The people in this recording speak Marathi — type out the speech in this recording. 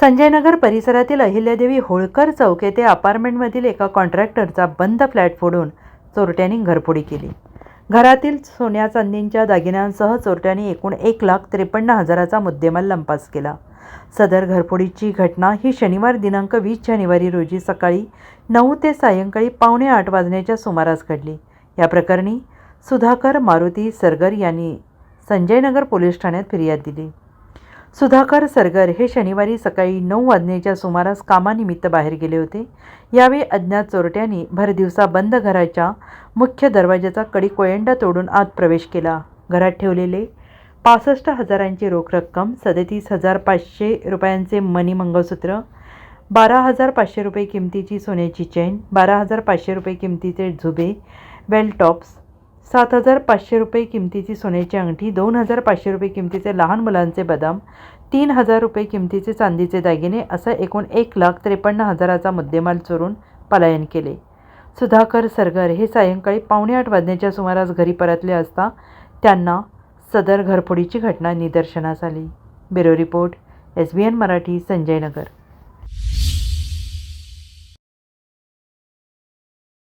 संजयनगर परिसरातील अहिल्यादेवी होळकर चौक येथे अपार्टमेंटमधील एका कॉन्ट्रॅक्टरचा बंद फ्लॅट फोडून चोरट्यांनी घरफोडी केली. घरातील सोन्या चांदींच्या दागिन्यांसह चोरट्यांनी एकूण एक लाख त्रेपन्न हजाराचा मुद्देमाल लंपास केला. सदर घरफोडीची घटना ही शनिवार दिनांक वीस जानेवारी रोजी सकाळी नऊ ते सायंकाळी पावणे आठ वाजण्याच्या सुमारास घडली. या प्रकरणी सुधाकर मारुती सरगर यांनी संजयनगर पोलीस ठाण्यात फिर्याद दिली. सुधाकर सरगर हे शनिवारी सकाळी नऊ वाजण्याच्या सुमारास कामानिमित्त बाहेर गेले होते. यावेळी अज्ञात चोरट्यांनी भरदिवसा बंद घराच्या मुख्य दरवाजाचा कडी कोयंडा तोडून आत प्रवेश केला. घरात ठेवलेले पासष्ट हजारांची रोख रक्कम सदतीस हजार पाचशे रुपयांचे मनी मंगळसूत्र बारा हजार पाचशे रुपये किमतीची सोन्याची चेन बारा हजार पाचशे रुपये किमतीचे झुबे वेलटॉप्स सात हजार पाचशे रुपये किमतीची सोन्याची अंगठी दोन हजार पाचशे रुपये किमतीचे लहान मुलांचे बदाम तीन हजार रुपये किमतीचे चांदीचे दागिने असा एकूण एक लाख त्रेपन्न हजाराचा मुद्देमाल चोरून पलायन केले. सुधाकर सरगर हे सायंकाळी पावणे आठ वाजण्याच्या सुमारास घरी परतले असता त्यांना सदर घरफोडीची घटना निदर्शनास आली. Bureau report S B N Marathi Sanjaynagar